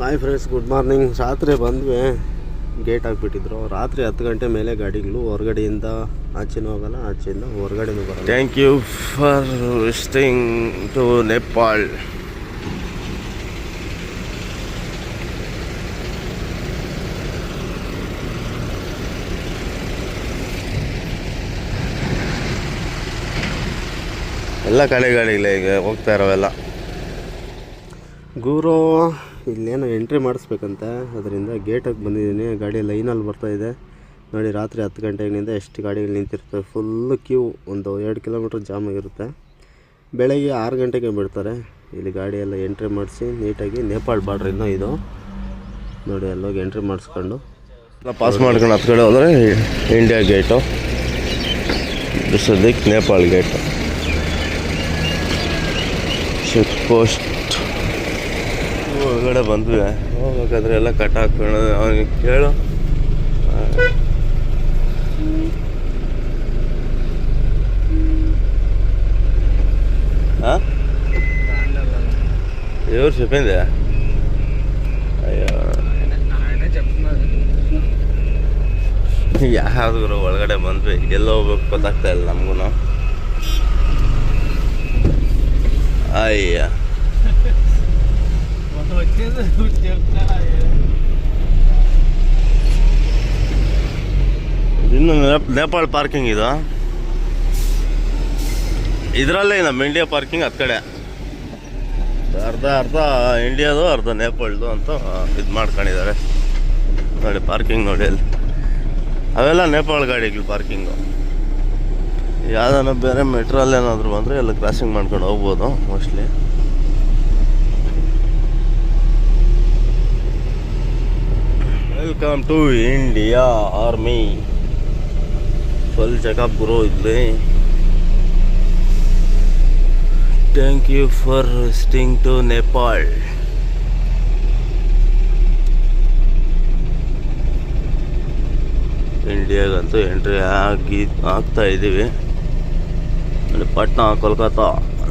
Bye friends good morning ರಾತ್ರಿ ಬಂದ್ವಿ. Gate ಹಾಕ್ಬಿಟ್ಟಿದ್ರು. ರಾತ್ರಿ ಹತ್ತು ಗಂಟೆ ಮೇಲೆ ಗಾಡಿಗಳು ಹೊರಗಡೆಯಿಂದ ಆಚೆನೂ ಹೋಗಲ್ಲ ಆಚೆಯಿಂದ ಹೊರಗಡೆನೂ ಬರಲ್ಲ. Thank you for visiting to Nepal ಎಲ್ಲ ಕಡೆ ಗಾಡಿಗಳೇ ಈಗ ಹೋಗ್ತಾ ಇರೋವೆಲ್ಲ. ಗುರು ಇಲ್ಲೇನೋ ಎಂಟ್ರಿ ಮಾಡಿಸ್ಬೇಕಂತೆ. ಅದರಿಂದ ಗೇಟಾಗಿ ಬಂದಿದ್ದೀನಿ. ಗಾಡಿ ಲೈನಲ್ಲಿ ಬರ್ತಾ ಇದೆ. ನೋಡಿ ರಾತ್ರಿ ಹತ್ತು ಗಂಟೆಯಿಂದ ಎಷ್ಟು ಗಾಡಿಗಳು ನಿಂತಿರ್ತವೆ. ಫುಲ್ಲು ಕ್ಯೂ ಒಂದು ಎರಡು ಕಿಲೋಮೀಟ್ರ್ ಜಾಮ್ ಆಗಿರುತ್ತೆ. ಬೆಳಗ್ಗೆ ಆರು ಗಂಟೆಗೆ ಬಿಡ್ತಾರೆ. ಇಲ್ಲಿ ಗಾಡಿ ಎಲ್ಲ ಎಂಟ್ರಿ ಮಾಡಿಸಿ ನೀಟಾಗಿ ನೇಪಾಳ್ ಬಾರ್ಡ್ರಿಂದ ಇದು ನೋಡಿ ಅಲ್ಲೋಗಿ ಎಂಟ್ರಿ ಮಾಡಿಸ್ಕೊಂಡು. ಪಾಸ್ ಮಾಡ್ಕೊಂಡು ಹತ್ತು ಕಡೆ ಹೋದರೆ ಇಂಡಿಯಾ ಗೇಟು ಸದ್ಯಕ್ಕೆ ನೇಪಾಳ್ ಗೇಟು ಚೆಕ್ ಪೋಸ್ಟ್ ಹೊರಗಡೆ ಬಂದ್ವಿ ಹೋಗ್ಬೇಕಾದ್ರೆ ಎಲ್ಲ ಕಟ್ ಹಾಕೊಂಡು ಅವನಿಗೆ ಕೇಳು ಹಾಂ ఎవరు చెప్పింది అయ్యో ಯಾವ್ದು ಗುರು ಒಳಗಡೆ ಬಂದ್ವಿ ಎಲ್ಲ ಹೋಗ್ಬೇಕು ಗೊತ್ತಾಗ್ತಾ ಇಲ್ಲ ನಮಗೂ ಅಯ್ಯ ಇನ್ನು ನೇಪಾಳ ಪಾರ್ಕಿಂಗ್ ಇದು. ಇದರಲ್ಲೇ ನಮ್ಮ ಇಂಡಿಯಾ ಪಾರ್ಕಿಂಗ್ ಹತ್ತು ಕಡೆ. ಅರ್ಧ ಅರ್ಧ ಇಂಡಿಯಾದು ಅರ್ಧ ನೇಪಾಳ್ದು ಅಂತ ಇದು ಮಾಡ್ಕೊಂಡಿದ್ದಾರೆ. ನೋಡಿ ಪಾರ್ಕಿಂಗ್ ನೋಡಿ ಅಲ್ಲಿ. ಅವೆಲ್ಲ ನೇಪಾಳ ಗಾಡಿಗಳು ಪಾರ್ಕಿಂಗು ಯಾವ್ದಾನ ಬೇರೆ ಮೆಟ್ರೋಲ್ ಏನಾದರೂ ಬಂದರೆ ಎಲ್ಲ ಕ್ರಾಸಿಂಗ್ ಮಾಡ್ಕೊಂಡು ಹೋಗ್ಬೋದು mostly welcome to India army full checkup ಗುರು ಇಲ್ಲಿ thank you for visiting to Nepal ಇಂಡಿಯಾಗಂತೂ entry ಆಗಿ, ಆಗ್ತಾ ಇದ್ದೀವಿ. ಅಂದರೆ Patna Kolkata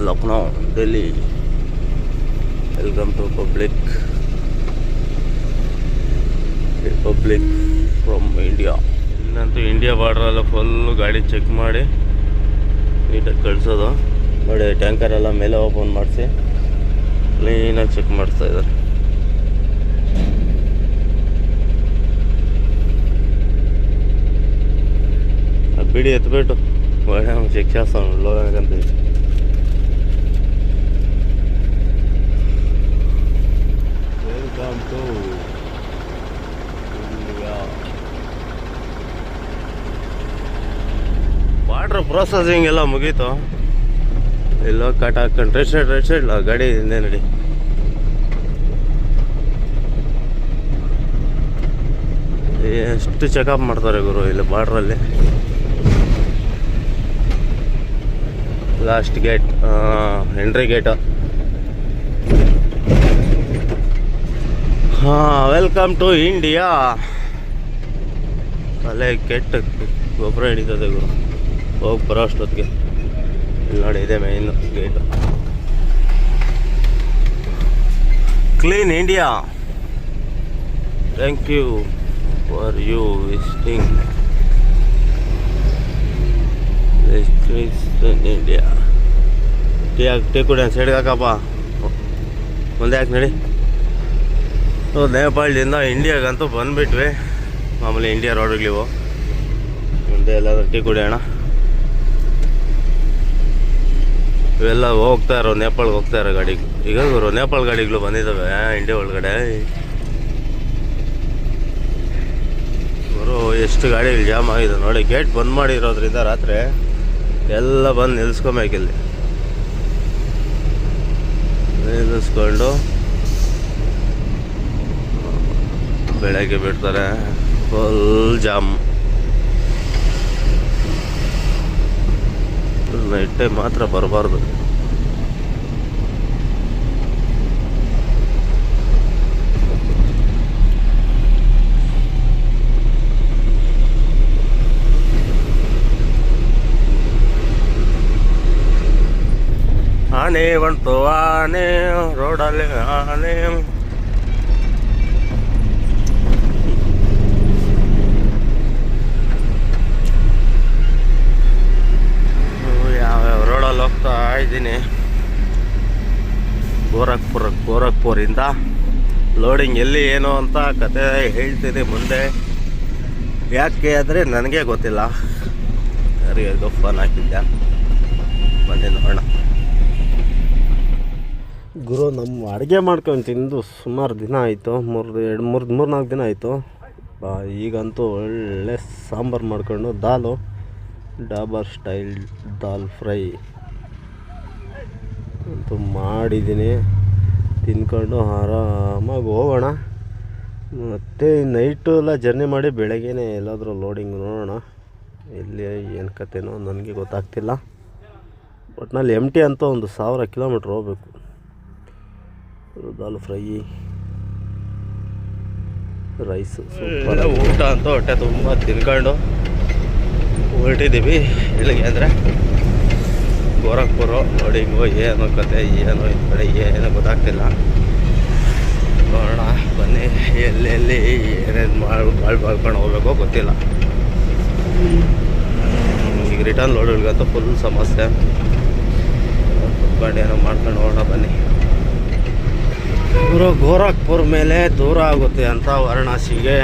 Lucknow Delhi welcome to public republic from India ಇಲ್ಲಂತೂ India ಬಾರ್ಡ್ರೆಲ್ಲ ಫುಲ್ಲು ಗಾಡಿ ಚೆಕ್ ಮಾಡಿ ನೀಟಾಗಿ ಕಳಿಸೋದು. ನೋಡಿ ಟ್ಯಾಂಕರೆಲ್ಲ ಮೇಲೆ ಓಪನ್ ಮಾಡಿಸಿ ಕ್ಲೀನಾಗಿ ಚೆಕ್ ಮಾಡಿಸ್ತಾ ಇದ್ದಾರೆ. ಬಿಡಿ ಎತ್ಬಿಟ್ಟು. ಒಳ್ಳೆ ಶಿಕ್ಷಾಸ್ತಾನ ಲೋಗಂತ ಪ್ರೊಸೆಸಿಂಗ್ ಎಲ್ಲ ಮುಗೀತು. ಇಲ್ಲೋ ಕಟ್ ಹಾಕೊಂಡು ರೈಟ್ ಸೈಡ್ ರೈಟ್ ಸೈಡ್ ಗಾಡಿ ಹಿಂದೆ ನಡಿ. ಎಷ್ಟು ಚೆಕಪ್ ಮಾಡ್ತಾರೆ ಗುರು ಇಲ್ಲಿ ಬಾರ್ಡ್ರಲ್ಲಿ ಲಾಸ್ಟ್ ಗೇಟ್ ಎಂಟ್ರಿ ಗೇಟ್ ಹಾಂ ವೆಲ್ಕಮ್ ಟು ಇಂಡಿಯಾ ಅಲ್ಲೇ ಕೆಟ್ಟ ಗೊಬ್ಬರ ಹಿಡಿತದೆ ಗುರು. ಹೋಗಿ ಬರೋ ಅಷ್ಟೊತ್ತಿಗೆ. ನೋಡಿ, ಇದೆ main gate clean India thank you for you visiting India tea hockey tea ಕುಡಿಯ ಸೈಡ್ಗೆ ಹಾಕಪ್ಪ ಮುಂದೆ ಹಾಕಿ ನಡಿ. ನೇಪಾಳದಿಂದ ಇಂಡಿಯಾಗಂತೂ ಬಂದುಬಿಟ್ವಿ. ಮಾಮೂಲಿ ಇಂಡಿಯಾ ರೋಡ್ಗಳಿವು ಮುಂದೆ ಎಲ್ಲಾದ್ರೂ ಟೀ ಕುಡಿಯೋಣ ಇವೆಲ್ಲ ಹೋಗ್ತಾ ಇರೋ ನೇಪಾಳ್ಗೆ ಹೋಗ್ತಾ ಇರೋ ಗಾಡಿ ಈಗ ಗುರು, ನೇಪಾಳ ಗಾಡಿಗಳು ಬಂದಿದ್ದಾವೆ ಇಂಡಿಯಾ ಒಳಗಡೆ. ಇವರು ಎಷ್ಟು ಗಾಡಿಗಳು ಜಾಮ್ ಆಗಿದೆ ನೋಡಿ, ಗೇಟ್ ಬಂದ್ ಮಾಡಿರೋದ್ರಿಂದ ರಾತ್ರಿ ಎಲ್ಲ ಬಂದು ನಿಲ್ಸ್ಕೊಬೇಕಿಲ್ಲಿ. ನಿಲ್ಲಿಸ್ಕೊಂಡು ಬೆಳಗ್ಗೆ ಬಿಡ್ತಾರೆ ಫುಲ್ ಜಾಮ್. ನೈಟ್ ಮಾತ್ರ ಬರಬಾರ್ದು. ಆನೆ ಬಂತು ಆನೆ ರೋಡಲ್ಲಿ ಆನೆ ರೋಡಲ್ಲಿ ಹೋಗ್ತಾ ಇದ್ದೀನಿ ಗೋರಖ್ಪುರ ಗೋರಖ್ಪುರಿಂದ ಲೋಡಿಂಗ್ ಎಲ್ಲಿ ಏನು ಅಂತ ಕತೆ ಹೇಳ್ತೀನಿ ಮುಂದೆ. ಯಾಕೆ ಆದರೆ ನನಗೆ ಗೊತ್ತಿಲ್ಲ. ಯಾರಿಗೂ ಫೋನ್ ಹಾಕಿದ್ದೆ ಬನ್ನಿ ನೋಡೋಣ. ಗುರು ನಮ್ಮ ಅಡುಗೆ ಮಾಡ್ಕೊಂಡು ತಿಂದು ಸುಮಾರು ದಿನ ಆಯಿತು. ಮೂರು ಎರಡು ಮೂರು ಮೂರು ನಾಲ್ಕು ದಿನ ಆಯಿತು. ಈಗಂತೂ ಒಳ್ಳೆ ಸಾಂಬಾರು ಮಾಡ್ಕೊಂಡು ದಾಲು. Dhaba style dal fry. ಅಂತೂ ಮಾಡಿದ್ದೀನಿ. ತಿನ್ಕೊಂಡು ಆರಾಮಾಗಿ ಹೋಗೋಣ. ಮತ್ತು ನೈಟು ಎಲ್ಲ ಜರ್ನಿ ಮಾಡಿ ಬೆಳಗ್ಗೆನೇ ಎಲ್ಲಾದರೂ ಲೋಡಿಂಗ್ ನೋಡೋಣ. ಎಲ್ಲಿ, ಏನು ಕತೆನೋ ನನಗೆ ಗೊತ್ತಾಗ್ತಿಲ್ಲ. ಒಟ್ನಲ್ಲಿ ಎಂ ಟಿ ಅಂತ ಒಂದು ಸಾವಿರ ಕಿಲೋಮೀಟ್ರ್ ಹೋಗ್ಬೇಕು. ದಾಲ್ ಫ್ರೈ. ರೈಸ್ ಊಟ ಅಂತ ಹೊಟ್ಟೆ ತುಂಬ ತಿನ್ಕೊಂಡು ಹೊರಟಿದ್ದೀವಿ. ಎಲ್ಲಿಗೆ ಅಂದರೆ. ಗೋರಖ್ಪುರ ಹಿಂಗೋ ಏನೋ ಕತೆ, ಏನು ಈ ಕಡೆ ಏನು ಗೊತ್ತಾಗ್ತಿಲ್ಲ. ನೋಡೋಣ, ಬನ್ನಿ ಎಲ್ಲೆಲ್ಲಿ ಏನೇನು ಮಾಡಿ ಬಾಳ್ ಬಾಳ್ಕೊಂಡು ಹೋಗ್ಬೇಕೋ ಗೊತ್ತಿಲ್ಲ. ಈಗ ರಿಟರ್ನ್ ಲೋಡ್ಗಳಿಗಂತೂ ಫುಲ್ ಸಮಸ್ಯೆ. ಕುತ್ಕೊಂಡು ಏನೋ ಮಾಡ್ಕೊಂಡು ಹೋಗೋಣ, ಬನ್ನಿ. ಇವರು ಗೋರಖ್ಪುರ್ ಮೇಲೆ ದೂರ ಆಗುತ್ತೆ ಅಂತ ವಾರಣಾಸಿಗೆ.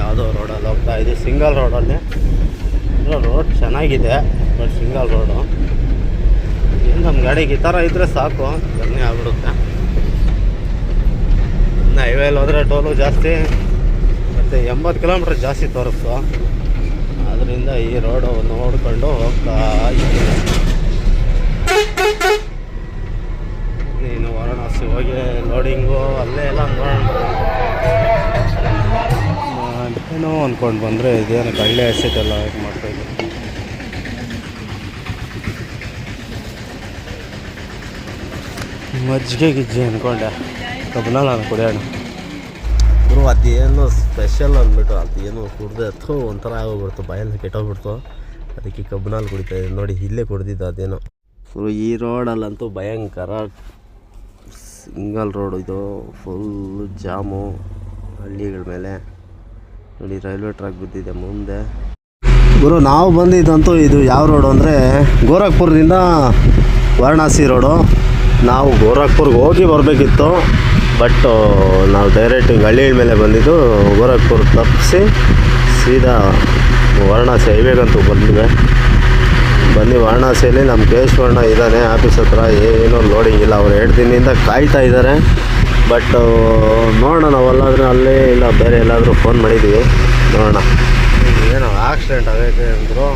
ಯಾವುದೋ ರೋಡಲ್ಲಿ ಹೋಗ್ತಾ ಇದೆ, ಸಿಂಗಲ್ ರೋಡಲ್ಲಿ ರೋಡ್ ಚೆನ್ನಾಗಿದೆ ಬಟ್ ಸಿಂಗಲ್ ರೋಡು ನಮ್ಮ ಗಾಡಿಗೆ ಈ ಥರ ಇದ್ದರೆ ಸಾಕು, ಜರ್ನಿ ಆಗ್ಬಿಡುತ್ತೆ. ಇನ್ನು ಹೈವೇಲಿ ಹೋದರೆ ಟೋಲು ಜಾಸ್ತಿ, ಮತ್ತು ಎಂಬತ್ತು ಕಿಲೋಮೀಟ್ರ್ ಜಾಸ್ತಿ ತೋರಿಸ್ತು. ಅದರಿಂದ ಈ ರೋಡು ನೋಡಿಕೊಂಡು ಹೋಗ್ತಾ ಇದ್ದೀನಿ. ನೀನು ವಾರಣಾಸಿ ಹೋಗಿ ಲೋಡಿಂಗು ಅಲ್ಲೇ ಎಲ್ಲ ಏನೋ ಅಂದ್ಕೊಂಡು ಬಂದರೆ ಇದೇನು ಕಳ್ಳೆ ಇದು ಮಜ್ಜಿಗೆ ಗಿಜ್ಜಿ ಅಂದ್ಕೊಂಡೆ ಕಬ್ಬನ ನಾನು ಕುಡಿಯೋಣ. ಗುರು, ಅದೇನು ಸ್ಪೆಷಲ್ ಅಂದ್ಬಿಟ್ಟು, ಅದೇನು ಕುಡ್ದೆ ಅಥವಾ ಒಂಥರ ಆಗೋಗ್ಬಿಡ್ತು, ಬಾಯಲ್ಲಿ ಕೆಟ್ಟೋಗ್ಬಿಡ್ತು. ಅದಕ್ಕೆ ಕಬ್ಬನಲ್ಲಿ ಕುಡಿತಾ ಇದ್ದೀನಿ. ನೋಡಿ, ಇಲ್ಲೇ ಕುಡ್ದಿದ್ದು ಅದೇನು. ಫುಲ್ ಈ ರೋಡಲ್ಲಂತೂ ಭಯಂಕರ ಸಿಂಗಲ್ ರೋಡ್ ಇದು. ಫುಲ್ ಜಾಮು, ಹಳ್ಳಿಗಳ ಮೇಲೆ. ನೋಡಿ, ರೈಲ್ವೆ ಟ್ರ್ಯಾಕ್ ಬಿದ್ದಿದೆ ಮುಂದೆ. ಗುರು, ನಾವು ಬಂದಿದ್ದಂತೂ ಇದು ಯಾವ ರೋಡು ಅಂದರೆ ಗೋರಖ್ಪುರದಿಂದ ವಾರಣಾಸಿ ರೋಡು ನಾವು ಗೋರಖ್ಪುರ್ಗೆ ಹೋಗಿ ಬರಬೇಕಿತ್ತು ಬಟ್ ನಾವು ಡೈರೆಕ್ಟ್ ಹಿಂಗೆ ಹಳ್ಳಿ ಮೇಲೆ ಬಂದಿದ್ದು, ಗೋರಖ್ಪುರ್ ತಪ್ಪಿಸಿ ಸೀದಾ ವಾರಣಾಸಿ ಹೈವೇಗಂತೂ ಬಂದಿವೆ. ಬನ್ನಿ ವಾರಣಾಸಿಯಲ್ಲಿ ನಮ್ಮ ಕೇಶವಣ್ಣ ಇದ್ದಾನೆ, ಆಫೀಸ್ ಹತ್ರ ಏನೂ ಲೋಡಿಂಗ್ ಇಲ್ಲ, ಅವ್ರು ಎರಡು ದಿನದಿಂದ ಕಾಯ್ತಾ ಇದ್ದಾರೆ. ಬಟ್ ನೋಡೋಣ, ನಾವೆಲ್ಲಾದರೂ ಅಲ್ಲೇ ಇಲ್ಲ, ಬೇರೆ ಎಲ್ಲಾದರೂ ಫೋನ್ ಮಾಡಿದ್ದೀವಿ. ನೋಡೋಣ. ಏನೋ ಆಕ್ಸಿಡೆಂಟ್ ಆಗೈತೆ ಅಂದರು.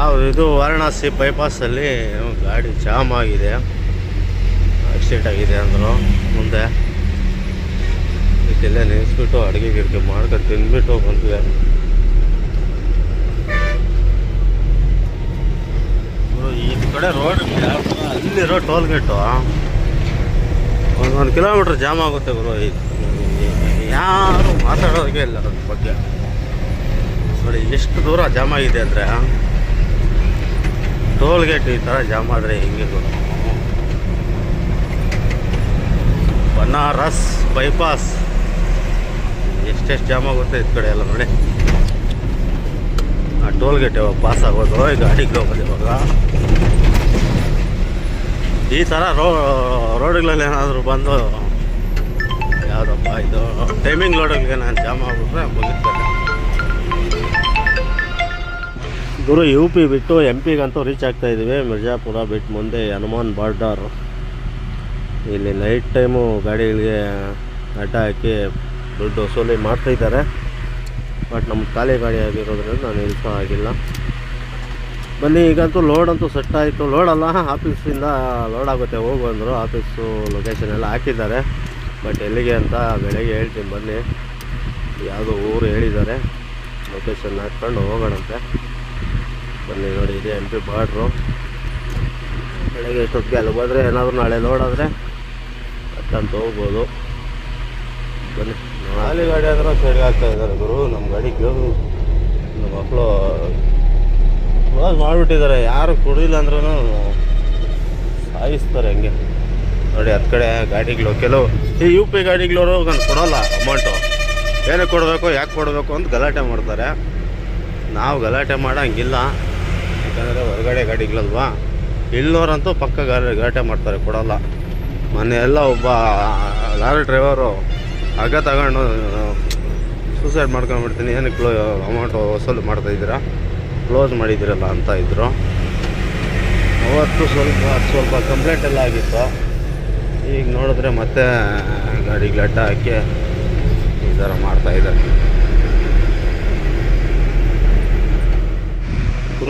ಯಾವ ಇದು ವಾರಣಾಸಿ ಬೈಪಾಸಲ್ಲಿ ಗಾಡಿ ಜಾಮ್ ಆಗಿದೆ. ಆಕ್ಸಿಡೆಂಟ್ ಆಗಿದೆ ಅಂದರು ಮುಂದೆ. ಇದೆಲ್ಲ ನಿಲ್ಲಿಸ್ಬಿಟ್ಟು ಅಡುಗೆ ಗಿಡಿಗೆ ಮಾಡ್ಕೊಂಡು ತಿಂದ್ಬಿಟ್ಟು ಬಂದ್ವಿ. ಈ ಕಡೆ ರೋಡ್ ಅಲ್ಲಿರೋ ಟೋಲ್ ಗೇಟು ಒಂದೊಂದು ಕಿಲೋಮೀಟ್ರ್ ಜಾಮ್ ಆಗುತ್ತೆ ಗುರು ಯಾರು ಮಾತಾಡೋದಕ್ಕೆ ಇಲ್ಲ ಅದ್ರ ಬಗ್ಗೆ. ನೋಡಿ, ಎಷ್ಟು ದೂರ ಜಾಮ್ ಆಗಿದೆ ಅಂದರೆ ಟೋಲ್ ಗೇಟ್ ಈ ಥರ ಜಾಮ್ ಆದರೆ ಹೆಂಗೆ ಗುರು ಬನಾರಸ್ ಬೈಪಾಸ್. ಎಷ್ಟೆಷ್ಟು ಜಾಮ್ ಆಗುತ್ತೆ ಈ ಕಡೆ ಎಲ್ಲ ನೋಡಿ. ಆ ಟೋಲ್ ಗೇಟ್ ಯಾವಾಗ ಪಾಸ್ ಆಗೋದು? ಗಾಡಿಗೆ ಹೋಗೋದು ಇವಾಗ ಈ ಥರ ರೋ, ರೋಡ್ಗಳಲ್ಲಿ ಏನಾದರೂ ಬಂದು, ಯಾವುದಪ್ಪ ಇದು? ಟೈಮಿಂಗ್ ಲೋಡಿಗೆ ನಾನು ಜಾಮ್ ಆಗ್ಬಿಟ್ರೆ ಮುಗಿತಾರೆ ಗುರು ಯು ಪಿ ಬಿಟ್ಟು ಎಂ ಪಿಗಂತೂ ರೀಚ್ ಆಗ್ತಾ ಇದ್ದೀವಿ. ಮಿರ್ಜಾಪುರ ಬಿಟ್ಟು ಮುಂದೆ ಹನುಮಾನ್ ಬಾರ್ಡರ್ ಇಲ್ಲಿ ನೈಟ್ ಟೈಮು ಗಾಡಿಗಳಿಗೆ ಅಡ್ಡ ಹಾಕಿ ದುಡ್ಡು ವಸೂಲಿ ಮಾಡ್ತಾ ಇದ್ದಾರೆ. ಬಟ್ ನಮ್ಮ ಖಾಲಿ ಗಾಡಿ ಆಗಿರೋದ್ರಿಂದ ನಾನು ಇಲ್ಪ ಆಗಿಲ್ಲ. ಬನ್ನಿ, ಈಗಂತೂ ಲೋಡ್ ಅಂತೂ ಸೆಟ್ ಆಯಿತು. ಲೋಡ್ ಅಲ್ಲ ಆಫೀಸಿಂದ ಲೋಡ್ ಆಗುತ್ತೆ. ಹೋಗು ಅಂದರು ಆಫೀಸು ಲೊಕೇಶನ್ ಎಲ್ಲ ಹಾಕಿದ್ದಾರೆ. ಬಟ್ ಎಲ್ಲಿಗೆ ಅಂತ ಬೆಳಗ್ಗೆ ಹೇಳ್ತೀನಿ, ಬನ್ನಿ. ಯಾವುದೋ ಊರು ಹೇಳಿದ್ದಾರೆ. ಲೊಕೇಶನ್ ಹಾಕ್ಕೊಂಡು ಹೋಗೋಣಂತೆ. ಬನ್ನಿ ನೋಡಿ, ಇದೆ ಎಂ ಪಿ ಬಾರ್ಡ್ರು ಬೆಳಗ್ಗೆ ಎಷ್ಟೊತ್ತಿಗೆ ಅಲ್ಲಿ ಹೋದ್ರೆ ಏನಾದರೂ ನಾಳೆ ನೋಡಿದ್ರೆ ಅಷ್ಟಂತ ಹೋಗ್ಬೋದು. ಬನ್ನಿ ಖಾಲಿ ಗಾಡಿ ಆದರೂ ಸರಿ ಆಗ್ತಾ ಇದ್ದಾರೆ ಗುರು ನಮ್ಮ ಗಾಡಿ ಕೇಳು ನಮ್ಮ ಮಕ್ಕಳು ಕ್ಲೋಸ್ ಮಾಡಿಬಿಟ್ಟಿದ್ದಾರೆ, ಯಾರು ಕುಡಿಲ್ಲ ಅಂದ್ರೂ ಸಾಯಿಸ್ತಾರೆ ಹಂಗೆ. ನೋಡಿ ಹತ್ತು ಕಡೆ ಗಾಡಿಗಳು ಕೆಲವು ಈ ಯು ಪಿ ಗಾಡಿಗಳವರು ನಾನು ಕೊಡೋಲ್ಲ ಅಮೌಂಟು ಏನಕ್ಕೆ ಕೊಡಬೇಕು, ಯಾಕೆ ಕೊಡಬೇಕು ಅಂತ ಗಲಾಟೆ ಮಾಡ್ತಾರೆ. ನಾವು ಗಲಾಟೆ ಮಾಡೋಂಗಿಲ್ಲ. ಯಾಕಂದರೆ ಹೊರಗಡೆ ಗಾಡಿಗಳಲ್ವಾ? ಇಲ್ಲೋರಂತೂ ಪಕ್ಕ ಗಾಡಿ ಗಲಾಟೆ ಮಾಡ್ತಾರೆ, ಕೊಡೋಲ್ಲ. ಮೊನ್ನೆ ಎಲ್ಲ ಒಬ್ಬ ಲಾರಿ ಡ್ರೈವರು ಹಗ್ಗ ತಗೊಂಡು, ಸೂಸೈಡ್ ಮಾಡ್ಕೊಂಡ್ಬಿಡ್ತೀನಿ ಏನು ಕ್ಲೋ ಅಮೌಂಟ್ ವಸೂಲು ಮಾಡ್ತಾಯಿದ್ದೀರಾ ಕ್ಲೋಸ್ ಮಾಡಿದ್ದೀರಲ್ಲ ಅಂತ ಇದ್ದರು ಅವತ್ತು ಸ್ವಲ್ಪ ಸ್ವಲ್ಪ ಕಂಪ್ಲೇಂಟ್ ಎಲ್ಲ ಆಗಿತ್ತು. ಈಗ ನೋಡಿದ್ರೆ ಮತ್ತೆ ಗಾಡಿ ಗಲಾಟೆ ಹಾಕಿ ಈ ಥರ ಮಾಡ್ತಾಯಿದ್ದಾರೆ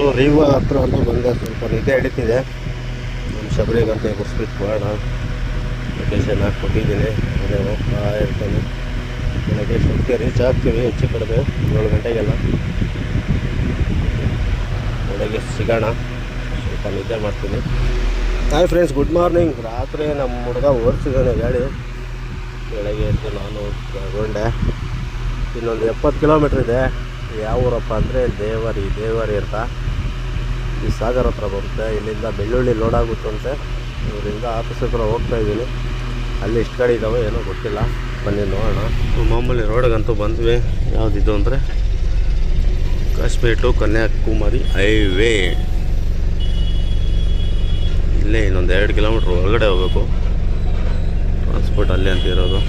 ಗುರು ರೀವಾ ಹತ್ರ ಅಂತ ಬಂದೆ ಸ್ವಲ್ಪ ನಿದ್ದೆ ಹಿಡಿತಿದೆ. ನಮ್ಮ ಶಬರಿಗಂತ ಗುರ್ಸ್ಬಿಟ್ಟು ಬೇಡ ಲೊಕೇಶನ್ ಹಾಕ್ಕೊಟ್ಟಿದ್ದೀನಿ. ಅದೇ ಹೋಗ್ತಾ ಇರ್ತಾನೆ. ಬೆಳಗ್ಗೆ ಎಷ್ಟೊತ್ತಿಗೆ ರೀಚ್ ಆಗ್ತೀವಿ ಹೆಚ್ಚು ಕಡಿಮೆ, ಏಳು ಗಂಟೆಗೆಲ್ಲ. ಬೆಳಗ್ಗೆ ಸಿಗೋಣ. ಸ್ವಲ್ಪ ನಿದ್ದೆ ಮಾಡ್ತೀನಿ. ಹಾಯ್ ಫ್ರೆಂಡ್ಸ್ ಗುಡ್ ಮಾರ್ನಿಂಗ್ ರಾತ್ರಿ ನಮ್ಮ ಹುಡುಗ ಓಡಿಸಿದ್ದಾನೆ ಗಾಡಿ. ಬೆಳಗ್ಗೆ ಎದ್ದು ನಾನು ತಗೊಂಡೆ. ಇನ್ನೊಂದು ಎಪ್ಪತ್ತು ಕಿಲೋಮೀಟ್ರ್ ಇದೆ. ಯಾವ ಊರಪ್ಪ ಅಂದರೆ ದೇವರಿ ದೇವರಿ ಅಂತ. ಈ ಸಾಗರ್ ಹತ್ರ ಬರುತ್ತೆ. ಇಲ್ಲಿಂದ ಬೆಳ್ಳುಳ್ಳಿ ಲೋಡ್ ಆಗುತ್ತಂತೆ ಇವರಿಂದ ಆಫೀಸ್ ಹತ್ರ ಹೋಗ್ತಾ ಇದ್ದೀನಿ. ಅಲ್ಲಿ ಎಷ್ಟು ಕಡೆ ಇದ್ದಾವೆ ಏನೋ ಗೊತ್ತಿಲ್ಲ. ಬನ್ನಿ ನೋಡೋಣ. ಮಾಮೂಲಿ ರೋಡಿಗಂತೂ ಬಂದ್ವಿ. ಯಾವುದಿದು ಅಂದರೆ ಕಾಶ್ಮೀರ್ ಟು ಕನ್ಯಾಕುಮಾರಿ ಹೈವೇ ಇಲ್ಲೇ ಇನ್ನೊಂದು ಎರಡು ಕಿಲೋಮೀಟ್ರ್ ಒಳಗಡೆ ಹೋಗಬೇಕು. ಟ್ರಾನ್ಸ್ಪೋರ್ಟ್ ಅಲ್ಲೇ ಅಂತ ಇರೋದು.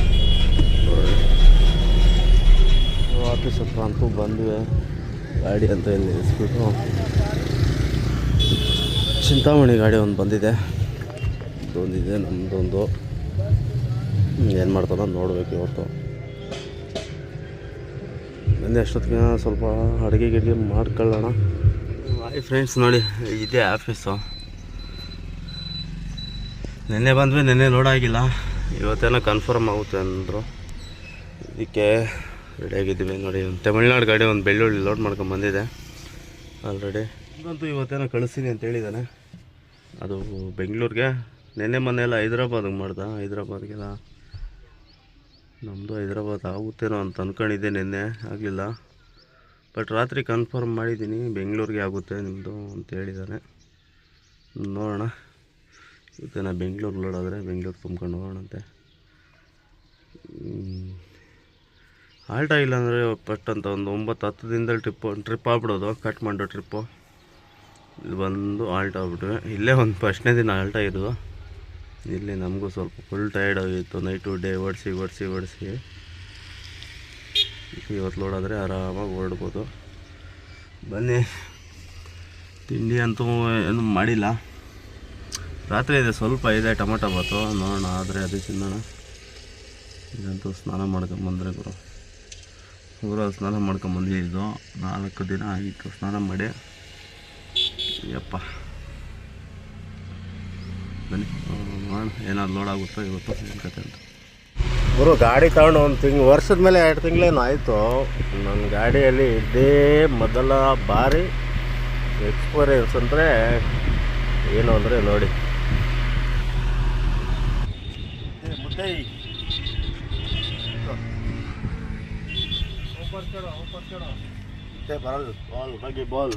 ಆಫೀಸ್ ಹತ್ರ ಅಂತೂ ಬಂದ್ವಿ. ಗಾಡಿ ಅಂತ ಇಲ್ಲಿ ನಿಲ್ಲಿಸ್ಬಿಟ್ಟು ಚಿಂತಾಮಣಿ ಗಾಡಿ ಒಂದು ಬಂದಿದೆ. ಇದೊಂದಿದೆ ನಮ್ಮದೊಂದು ಏನು ಮಾಡ್ತಾನೋ ನೋಡಬೇಕು ಇವತ್ತು. ನಿನ್ನೆ ಅಷ್ಟೊತ್ತಿಗೆ ಸ್ವಲ್ಪ ಅಡುಗೆ ಗಿಡಿಗೆ ಮಾಡ್ಕೊಳ್ಳೋಣ. ಹಾಯ್ ಫ್ರೆಂಡ್ಸ್ ನೋಡಿ, ಇದೇ ಆಫೀಸು ನಿನ್ನೆ ಬಂದ್ವಿ, ನಿನ್ನೆ ನೋಡಾಗಿಲ್ಲ ಇವತ್ತೇನೋ ಕನ್ಫರ್ಮ್ ಆಗುತ್ತೆ ಅಂದರು. ಇದಕ್ಕೆ ರೆಡಿಯಾಗಿದ್ದೀವಿ ನೋಡಿ. ತಮಿಳ್ನಾಡು ಗಾಡಿ ಒಂದು ಬೆಳ್ಳುಳ್ಳಿ ಲೋಡ್ ಮಾಡ್ಕೊಂಡು ಬಂದಿದೆ. ಆಲ್ರೆಡಿ ಅಂತೂ ಇವತ್ತೇನೋ ಕಳಿಸ್ತೀನಿ ಅಂತ ಹೇಳಿದ್ದಾನೆ ಅದು ಬೆಂಗಳೂರಿಗೆ. ನಿನ್ನೆ ಮೊನ್ನೆ ಎಲ್ಲ ಹೈದ್ರಾಬಾದಿಗೆ ಮಾಡ್ದ. ಹೈದ್ರಾಬಾದ್ಗೆಲ್ಲ ನಮ್ಮದು ಹೈದ್ರಾಬಾದ್ ಆಗುತ್ತೇನೋ ಅಂತ ಅಂದ್ಕೊಂಡಿದ್ದೆ ನಿನ್ನೆ. ಆಗಲಿಲ್ಲ. ಬಟ್ ರಾತ್ರಿ ಕನ್ಫರ್ಮ್ ಮಾಡಿದ್ದೀನಿ, ಬೆಂಗಳೂರಿಗೆ ಆಗುತ್ತೆ ನಿಮ್ಮದು ಅಂತ ಹೇಳಿದ್ದಾನೆ ನೋಡೋಣ. ಇವತ್ತೇನ ಬೆಂಗಳೂರು ಲೋಡಾದರೆ ಬೆಂಗಳೂರು ತುಂಬ್ಕೊಂಡು ಹೋಗೋಣಂತೆ ಆಲ್ಟ್ ಆಗಿಲ್ಲ ಅಂದರೆ ಪಸ್ಟ್ ಅಂತ ಒಂದು ಒಂಬತ್ತು ಹತ್ತು ದಿನದಲ್ಲಿ ಟ್ರಿಪ್ಪು ಟ್ರಿಪ್ ಆಗ್ಬಿಡೋದು. ಮಾಡೋ ಟ್ರಿಪ್ಪು ಇಲ್ಲಿ ಬಂದು ಆಲ್ಟ್ ಆಗ್ಬಿಟ್ವಿ. ಇಲ್ಲೇ ಒಂದು ಫಸ್ಟ್ನೇ ದಿನ ಆಲ್ಟ್ ಆಗಿದ್ದು ಇಲ್ಲಿ ನಮಗೂ ಸ್ವಲ್ಪ ಫುಲ್ ಟೈರ್ಡ್ ಆಗಿತ್ತು. ನೈಟು ಡೇ ಓಡಿಸಿ ಓಡಿಸಿ ಓಡಿಸಿ. ಇವತ್ತು ಲೋಡಾದರೆ ಆರಾಮಾಗಿ ಹೊರಡ್ಬೋದು ಬನ್ನಿ. ತಿಂಡಿ ಅಂತೂ ಏನು ಮಾಡಿಲ್ಲ. ರಾತ್ರಿ ಇದೆ, ಸ್ವಲ್ಪ ಇದೆ ಟೊಮೊಟೊ ಬಾತು. ನೋಡೋಣ, ಆದರೆ ಅದು ತಿನ್ನೋಣ. ಇದಂತೂ ಸ್ನಾನ ಮಾಡ್ಕೊಂಬಂದ್ರೆ ಗುರು. ಊರಲ್ಲಿ ಸ್ನಾನ ಮಾಡ್ಕೊಂಬಂದಿದ್ದು ನಾಲ್ಕು ದಿನ ಆಗಿತ್ತು ಸ್ನಾನ ಮಾಡಿ. ಯಪ್ಪ. ಬನ್ನಿ. ಏನಾದ್ರು ಲೋಡ್ ಆಗುತ್ತೋ ಇವತ್ತು ಏನು ಕತೆ ಅಂತ. ಗುರು ಗಾಡಿ ತಗೊಂಡು ಒಂದು ತಿಂಗ್ ವರ್ಷದ ಮೇಲೆ ಎರಡು ತಿಂಗಳೇನು ಆಯಿತು. ನನ್ನ ಗಾಡಿಯಲ್ಲಿ ಇದೇ ಮೊದಲ ಬಾರಿ ಎಕ್ಸ್ಪೀರಿಯನ್ಸ್ ಅಂದರೆ ಏನು ಅಂದರೆ ನೋಡಿ. ಬರಲ್ ಬಾಲ್ ಬಗ್ಗೆ ಬಾಲ್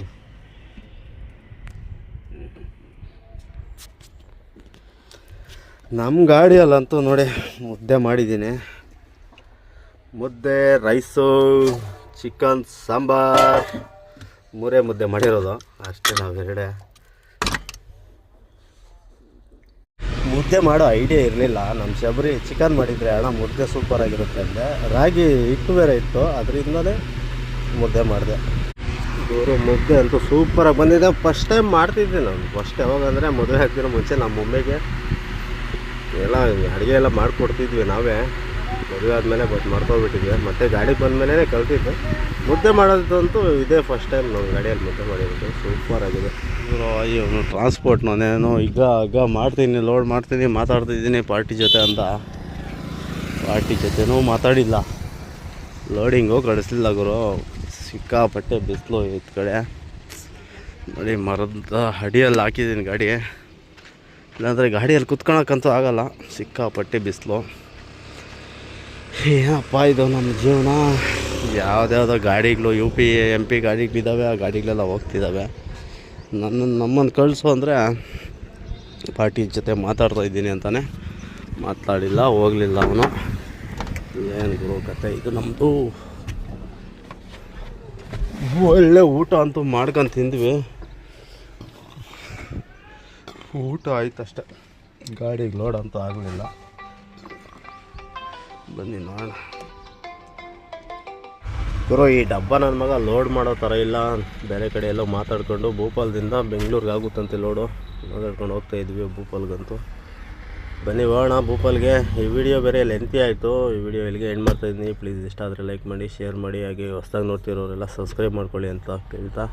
ನಮ್ಮ ಗಾಡಿಯಲ್ಲಂತೂ ನೋಡಿ, ಮುದ್ದೆ ಮಾಡಿದ್ದೀನಿ ಮುದ್ದೆ, ರೈಸು, ಚಿಕನ್, ಸಾಂಬಾರ್. ಮೂರೇ ಮುದ್ದೆ ಮಾಡಿರೋದು, ಅಷ್ಟೇ ನಾವು ಎರಡೇ ಮುದ್ದೆ ಮಾಡೋ ಐಡಿಯಾ ಇರಲಿಲ್ಲ. ನಮ್ಮ ಶಬರಿ ಚಿಕನ್ ಮಾಡಿದರೆ ಅಣ್ಣ ಮುದ್ದೆ ಸೂಪರ್ ಆಗಿರುತ್ತೆ ರಾಗಿ ಹಿಟ್ಟು ಬೇರೆ ಇತ್ತು, ಅದರಿಂದಲೇ ಮುದ್ದೆ ಮಾಡಿದೆ. ಇವರು ಮುದ್ದೆ ಅಂತೂ ಸೂಪರಾಗಿ ಬಂದಿದೆ. ಫಸ್ಟ್ ಟೈಮ್ ಮಾಡ್ತಿದ್ದೆ ನಾನು. ಫಸ್ಟ್ ಯಾವಾಗಂದರೆ ಮದುವೆ ಹಾಕ್ತಿರೋ ಮುಂಚೆ ನಮ್ಮ ಮಮ್ಮಿಗೆ. ಎಲ್ಲ ಅಡುಗೆ ಎಲ್ಲ ಮಾಡಿಕೊಡ್ತಿದ್ವಿ ನಾವೇ. ಮದುವೆ ಆದಮೇಲೆ ಬಟ್ ಮಾಡ್ಕೊಬಿಟ್ಟಿದ್ವಿ ಮತ್ತೆ ಗಾಡಿ ಬಂದಮೇಲೆ ಕಲ್ತಿದ್ದು. ಮುದ್ದೆ ಮಾಡೋದಂತೂ ಇದೇ ಫಸ್ಟ್ ಟೈಮ್ ನಾವು ಗಾಡಿಯಲ್ಲಿ ಮುದ್ದೆ ಮಾಡಿರೋದು. ಸೂಪರ್ ಆಗಿದೆ. ಇವನು ಟ್ರಾನ್ಸ್ಪೋರ್ಟ್ ನಾನೇನು ಈಗ ಈಗ ಮಾಡ್ತೀನಿ ಲೋಡ್ ಮಾಡ್ತೀನಿ, ಮಾತಾಡ್ತಿದ್ದೀನಿ ಪಾರ್ಟಿ ಜೊತೆ ಅಂತ. ಪಾರ್ಟಿ ಜೊತೆನೂ ಮಾತಾಡಿಲ್ಲ. ಲೋಡಿಂಗು ಕಳಿಸ್ಲಿಲ್ಲ ಗುರು. ಸಿಕ್ಕಾಪಟ್ಟೆ ಬಿಸಿಲು ಇತ್ತು ಕಡೆ. ನೋಡಿ ಮರದ ಅಡಿಯಲ್ಲಿ ಹಾಕಿದ್ದೀನಿ ಗಾಡಿ. ಇಲ್ಲಾಂದರೆ ಗಾಡಿಯಲ್ಲಿ ಕುತ್ಕೊಳಕ್ಕಂತೂ ಆಗೋಲ್ಲ. ಸಿಕ್ಕಾಪಟ್ಟೆ ಬಿಸಿಲು. ಏನಪ್ಪ ಇದು ನಮ್ಮ ಜೀವನ? ಯಾವುದ್ಯಾವುದೋ ಗಾಡಿಗಳು ಯು ಪಿ ಎಂ ಪಿ ಗಾಡಿಗಳಿದ್ದಾವೆ ಆ ಗಾಡಿಗಳೆಲ್ಲ ಹೋಗ್ತಿದ್ದಾವೆ. ನನ್ನ, ನಮ್ಮನ್ನು ಕಳಿಸು ಅಂದರೆ ಪಾರ್ಟಿ ಜೊತೆ ಮಾತಾಡ್ತಾ ಇದ್ದೀನಿ ಅಂತಾನೆ. ಮಾತಾಡಿಲ್ಲ, ಹೋಗಲಿಲ್ಲ ಅವನು. ಏನು ಗುರು ಕತೆ ಇದು ನಮ್ಮದು ಒಳ್ಳೆ ಊಟ ಅಂತೂ ಮಾಡ್ಕೊಂಡು ತಿಂದ್ವಿ. ಊಟ ಆಯ್ತು ಅಷ್ಟೆ. ಗಾಡಿಗೆ ಲೋಡ್ ಅಂತ ಆಗಲಿಲ್ಲ. ಬನ್ನಿ ನೋಡೋಣ. ಗುರು, ಈ ಡಬ್ಬ ನನ್ನ ಮಗ ಲೋಡ್ ಮಾಡೋ ಥರ ಇಲ್ಲ. ಬೇರೆ ಕಡೆ ಎಲ್ಲೋ ಮಾತಾಡ್ಕೊಂಡು ಭೂಪಾಲದಿಂದ ಬೆಂಗಳೂರಿಗೆ ಆಗುತ್ತಂತೆ ಲೋಡು ಮಾತಾಡ್ಕೊಂಡು ಹೋಗ್ತಾ ಇದ್ವಿ ಭೂಪಾಲ್ಗಂತೂ. ಬನ್ನಿ ಹೋಗೋಣ ಭೂಪಾಲ್ಗೆ. ಈ ವಿಡಿಯೋ ಬೇರೆ ಲೆಂತಿ ಆಯಿತು. ಈ ವಿಡಿಯೋ ಇಲ್ಲಿಗೆ ಎಂಡ್ ಮಾಡ್ತಾ ಇದ್ದೀನಿ. ಪ್ಲೀಸ್ ಇಷ್ಟ ಆದರೆ ಲೈಕ್ ಮಾಡಿ ಶೇರ್ ಮಾಡಿ, ಹಾಗೆ ಹೊಸ್ದಾಗಿ ನೋಡ್ತಿರೋರೆಲ್ಲ ಸಬ್ಸ್ಕ್ರೈಬ್ ಮಾಡ್ಕೊಳ್ಳಿ ಅಂತ ಕೇಳ್ತಾ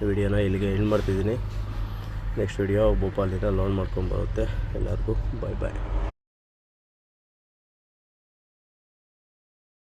ಈ ವಿಡಿಯೋನ ಇಲ್ಲಿಗೆ ಎಂಡ್ ಮಾಡ್ತಿದ್ದೀನಿ ನೆಕ್ಸ್ಟ್ ವಿಡಿಯೋ ಭೋಪಾಲಿಂದ ಲೋನ್ ಮಾಡ್ಕೊಂಡು ಬರುತ್ತೆ. ಎಲ್ಲರಿಗೂ ಬಾಯ್ ಬಾಯ್